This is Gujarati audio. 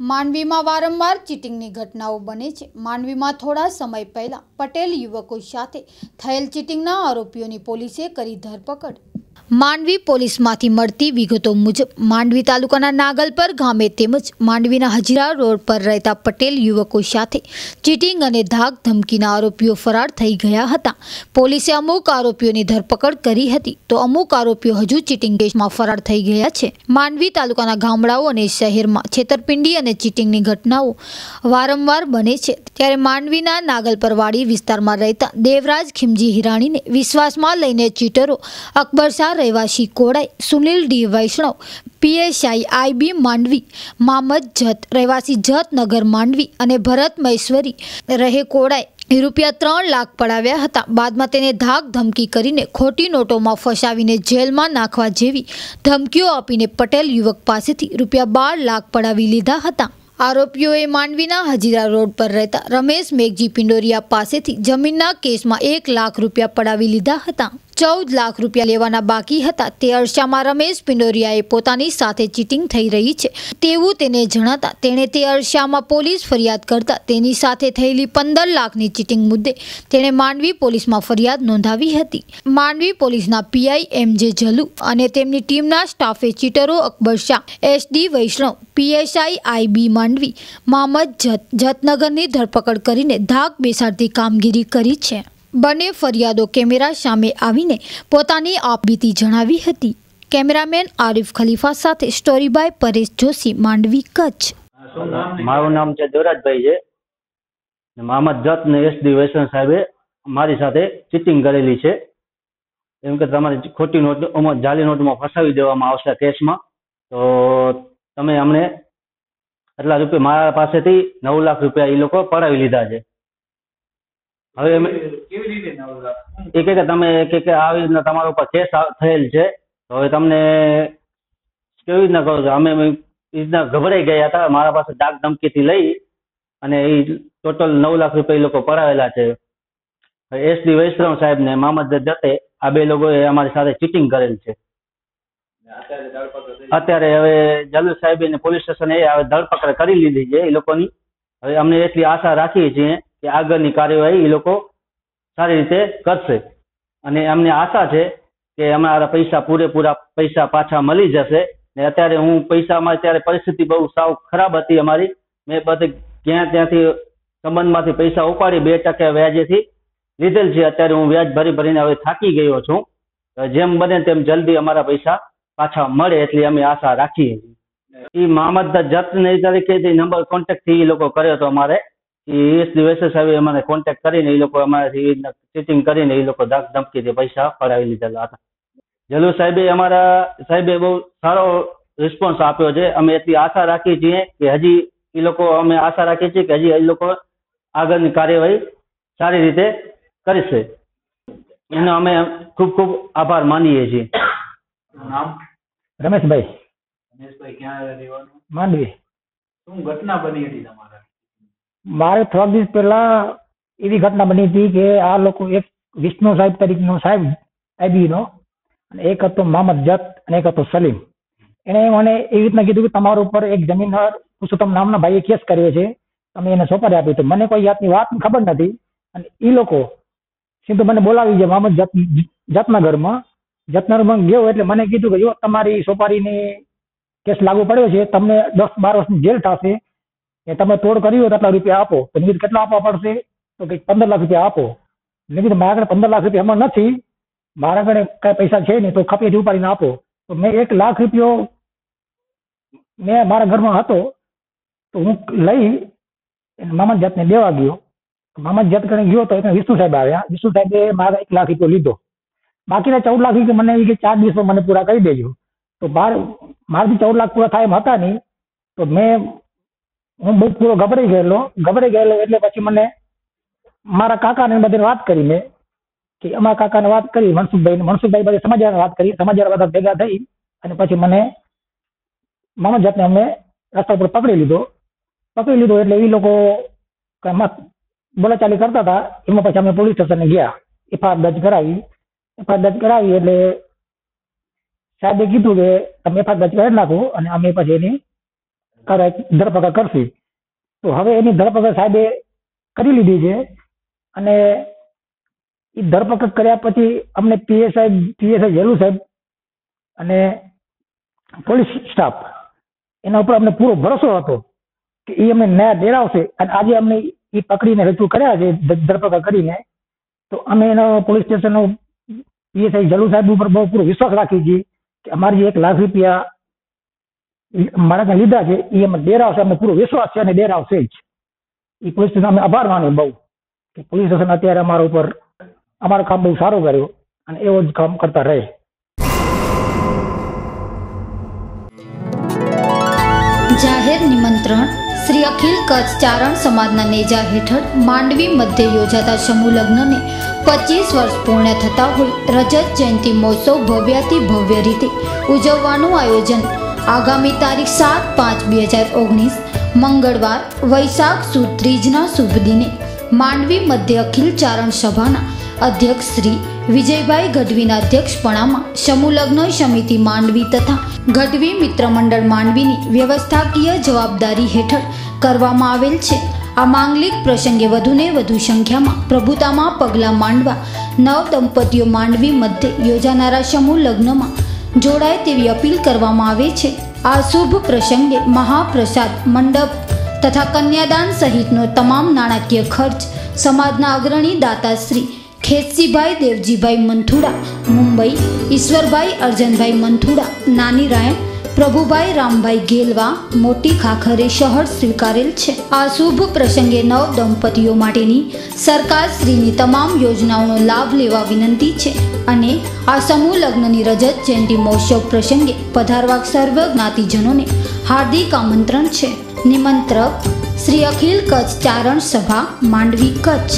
માંડવીમાં વારંવાર ચીટિંગની ઘટનાઓ બને છે. માંડવીમાં થોડા સમય પહેલા પટેલ યુવકો સાથે થયેલ ચીટિંગના આરોપીઓની પોલીસે કરી ધરપકડ. માંડવી પોલીસમાંથી મળતી વિગતો મુજબ, માંડવી તાલુકાના નાગલપર ગામે તેમજ માંડવીના હજીરા રોડ પર રહેતા પટેલ યુવકો સાથે ચીટિંગ અને ધાક ધમકીના આરોપીઓ ફરાર થઈ ગયા હતા. પોલીસે અમુક આરોપીઓની ધરપકડ કરી હતી, તો અમુક આરોપીઓ હજુ ચીટિંગ કેસમાં ફરાર થઈ ગયા છે. માંડવી તાલુકાના ગામડાઓ અને શહેરમાં છેતરપિંડી અને ચીટિંગની ઘટનાઓ વારંવાર બને છે. ત્યારે માંડવીના નાગલપરવાડી વિસ્તારમાં રહેતા દેવરાજ ખીમજી હિરાણીને વિશ્વાસમાં લઈને ચીટરો અકબર શાહ રહેવાસી Kodai Sunil D Vaishnav, PSI IB Mandvi, Mamad Jat, રહેવાસી જતનગર માંડવી અને ભરત મહેશ્વરી રહે કોડાઈ રૂપિયા ત્રણ લાખ પડાવ્યા હતા. બાદમાં તેને ધાક ધમકી કરીને ખોટી નોટોમાં ફસાવીને જેલમાં નાખવા જેવી ધમકીઓ આપીને પટેલ યુવક પાસેથી રૂપિયા બાર લાખ પડાવી લીધા હતા. આરોપીઓએ માંડવીના હજીરા રોડ પર રહેતા રમેશ મેઘજી પિંડોરિયા પાસેથી જમીનના કેસમાં એક લાખ રૂપિયા પડાવી લીધા હતા. ચૌદ લાખ રૂપિયા લેવાના બાકી હતા. તે અરસામાં રમેશ પિંડોરિયાએ પોતાની સાથે ચીટિંગ થઈ રહી છે. તેવું તેને જણાતા તેણે તે અરસામાં પોલીસ ફરિયાદ કરતા તેની સાથે થયેલી પંદર લાખની ચીટિંગ મુદ્દે તેણે માંડવી પોલીસમાં ફરિયાદ નોંધાવી હતી. માંડવી પોલીસના પીઆઈ એમ જે જલુ અને તેમની ટીમના સ્ટાફે ચીટરો Akbar Shah, SD Vaishnav, PSI IB Mandvi Mamad Jat જતનગરની ધરપકડ કરીને ધાક બેસાડતી કામગીરી કરી છે. બંને ફરિયાદો કેમેરા સામે આવીને પોતાની આપબીતી જણાવી હતી. કેમેરામેન આરિફ ખલીફા સાથે સ્ટોરી બાય પરેશ જોશી, માંડવી કચ્છ. મારું નામ છે દેવરાજભાઈ છે. મોહમ્મદ જત ને એસડી વૈષ્ણવ સાહેબે મારી સાથે ચીટિંગ કરેલી છે. એમ કે તમારી ખોટી નોટ જાલી નોટમાં ફસાવી દેવામાં આવશે કેસમાં. તો તમે અમને એટલા રૂપિયા મારા પાસેથી નવ લાખ રૂપિયા એ લોકો પડાવી લીધા છે. હવે એ કે તમે કે કે આવી રીતના તમારા ઉપર કેસ થયેલ છે. હવે તમને કેવી રીતના કરો છો? અમે રીતના ગભરાઈ ગયા હતા. મારા પાસે ડાક ધમકીથી લઈ અને એ ટોટલ નવ લાખ રૂપિયા એ લોકો પડાવેલા છે. એસડી વૈષ્ણવ સાહેબ ને મામદ જતે આ બે લોકોએ અમારી સાથે ચીટિંગ કરેલ છે. અત્યારે હવે જલુ સાહેબ ને પોલીસ સ્ટેશન હવે ધરપકડ કરી લીધી છે એ લોકોની. હવે અમને એટલી આશા રાખીએ છીએ કે આગળની કાર્યવાહી એ લોકો સારી રીતે કરશે. અને અમને આશા છે કે અમારા પૈસા પૂરેપૂરા પૈસા પાછા મળી જશે. ને અત્યારે હું પૈસામાં અત્યારે પરિસ્થિતિ બહુ સાવ ખરાબ હતી અમારી. મેં બધે ક્યાં ત્યાંથી સંબંધમાંથી પૈસા ઉપાડી બે ટકા વ્યાજેથી લીધેલ છે. અત્યારે હું વ્યાજ ભરી ભરીને હવે થાકી ગયો છું. જેમ બને તેમ જલ્દી અમારા પૈસા પાછા મળે એટલી અમે આશા રાખીએ છીએ. એ મામદ જત ને તરીકે નંબર કોન્ટેક્ટથી એ લોકો કર્યો હતો અમારે એ એસ દિવસે સાહેબ અમારે કોન્ટેક્ટ કરીને એ લોકો અમારાથી ચીટિંગ કરીને એ લોકો ધક ધમકીથી પૈસા ફરાવી લીધેલા હતા. જલુ સાહેબે અમારા સાહેબે બહુ સારો રિસ્પોન્સ આપ્યો છે. અમે એટલી આશા રાખીએ છીએ કે હજી એ લોકો અમે આશા રાખીએ છીએ કે હજી એ લોકો આગળની કાર્યવાહી સારી રીતે કરશે. એનો અમે ખૂબ ખૂબ આભાર માનીએ છીએ. નામ? રમેશભાઈ. રમેશભાઈ ક્યાં રહેવાનું? માંડવી. શું ઘટના બની હતી તમારા? મારે થોડાક દિવસ પહેલા એવી ઘટના બની હતી કે આ લોકો એક વિષ્ણુ સાહેબ તરીકેનો સાહેબ આઈબીનો અને એક હતો મોહમ્મદ જત અને એક હતો સલીમ. એણે મને એવી રીતના કીધું કે તમારા ઉપર એક જમીનદાર પુરુષોત્તમ નામના ભાઈએ કેસ કર્યો છે, તમે એને સોંપારી આપ્યું તો મને કોઈ જાતની વાત ખબર નથી. અને એ લોકો સીધું મને બોલાવી છે મોહમ્મદ જત જતનગરમાં જતનગરમાં ગયો એટલે મને કીધું કે જો તમારી સોપારીની કેસ લાગુ પડ્યો છે, તમને દસ બાર વર્ષની જેલ થશે કે તમે તોડ કરી હોય તો આટલા રૂપિયા આપો. તો મેં કેટલા આપવા પડશે? તો કે પંદર લાખ રૂપિયા આપો. મેં મારા આગળ પંદર લાખ રૂપિયા એમાં નથી. મારા આગળ કાંઈ પૈસા છે નહીં, તો ખપે ઉપાડીને આપો. તો મેં એક લાખ રૂપિયો મેં મારા ઘરમાં હતો. તો હું લઈ મામા જાતને દેવા ગયો. મામા જાત કરીને ગયો તો એને વિષ્ણુ સાહેબ આવ્યા. વિષ્ણુ સાહેબે મારા એક લાખ રૂપિયો લીધો. બાકીના ચૌદ લાખ રૂપિયા મને એ કે ચાર દિવસમાં મને પૂરા કરી દેજો. તો બાર, મારાથી ચૌદ લાખ પૂરા થાય એમ હતા નહીં. તો મેં હું બહુ પૂરો ગભરાઈ ગયેલો. ગભરાઈ ગયેલો એટલે પછી મને મારા કાકાને બધી વાત કરી મેં. કે અમારા કાકાને વાત કરી મનસુખભાઈ મનસુખભાઈ બધી સમાચાર વાત કરી. સમાચાર બધા ભેગા થઈ અને પછી મને મામા જાતને અમને રસ્તા ઉપર પકડી લીધો. પકડી લીધો એટલે એ લોકો બોલાચાલી કરતા હતા. એમાં પછી અમે પોલીસ સ્ટેશને ગયા. એફઆઈઆર દર્જ કરાવી. એફઆઈઆર દર્જ કરાવી એટલે સાહેબે કીધું કે તમે એફઆઈઆર દર્જ કરી નાખો અને અમે પછી એની કાર્યવાહી ધરપકડ કરશે. તો હવે એની ધરપકડ સાહેબે કરી લીધી છે અને એ ધરપકડ કર્યા પછી અમને પીએસઆઈ પીએસઆઈ ઝેલુ સાહેબ અને પોલીસ સ્ટાફ એના ઉપર અમને પૂરો ભરોસો હતો કે એ અમને ન્યાય દેરાવશે અને આજે અમને એ પકડીને રજૂ કર્યા છે ધરપકડ કરીને. તો અમે એનો પોલીસ સ્ટેશનનો પીએસઆઈ જલુ સાહેબ ઉપર બહુ પૂરો વિશ્વાસ રાખીએ છીએ કે અમારી એક લાખ રૂપિયા માણસને લીધા છે એ અમે ડેરાવશે અમને પૂરો વિશ્વાસ છે અને ડેરાવશે જ. એ પોલીસ સ્ટેશન અમે આભાર માને બહુ, કે પોલીસ સ્ટેશન અત્યારે અમારા ઉપર, અમારું કામ બહુ સારું કર્યું અને એવો જ કામ કરતા રહે. જાહેર નિમંત્રણ, શ્રી અખિલ કચ્છ ચારણ સમાજના નેજા હેઠળ માંડવી મધ્ય યોજાતા સમૂહ લગ્નને પચીસ વર્ષ પૂર્ણ થતા હોય, રજત જયંતિ મહોત્સવ ભવ્યાતિ ભવ્ય રીતે ઉજવવાનું આયોજન આગામી તારીખ સાત પાંચ બે હજાર ઓગણીસ, મંગળવાર, વૈશાખ સુદ ત્રીજના શુભ દિને, માંડવી મધ્ય અખિલ ચારણ સભાના અધ્યક્ષ શ્રી વિજયભાઈ ગઢવીના અધ્યક્ષપણામાં સમૂહલગ્ન સમિતિ માંડવી તથા ગઢવી મિત્ર મંડળ માંડવીની વ્યવસ્થાકીય જવાબદારી હેઠળ કરવામાં આવેલ છે. આ માંગલિક પ્રસંગે વધુને વધુ સંખ્યામાં પ્રભુતામાં પગલાં માંડવા નવ દંપતીઓ માંડવી મધ્યે યોજાનારા સમૂહ લગ્નમાં જોડાય તેવી અપીલ કરવામાં આવે છે. આ શુભ પ્રસંગે મહાપ્રસાદ મંડપ તથા કન્યાદાન સહિતનો તમામ નાણાકીય ખર્ચ સમાજના અગ્રણી દાતાશ્રી ખેતસીભાઈ દેવજીભાઈ મંથુડા, મુંબઈ, ઈશ્વરભાઈ અર્જનભાઈ મંથુડા, નાની રાયણ પ્રભુભાઈ રામભાઈ ગેલવા મોટી ખાખરે શહર સ્વીકારેલ છે. આ શુભ પ્રસંગે નવ દંપતીઓ માટેની સરકારશ્રીની તમામ યોજનાઓનો લાભ લેવા વિનંતી છે અને આ સમૂહ લગ્નની રજત જયંતિ મહોત્સવ પ્રસંગે પધારવા સર્વ જ્ઞાતિજનોને હાર્દિક આમંત્રણ છે. નિમંત્રક, શ્રી અખિલ કચ્છ ચારણ સભા, માંડવી કચ્છ.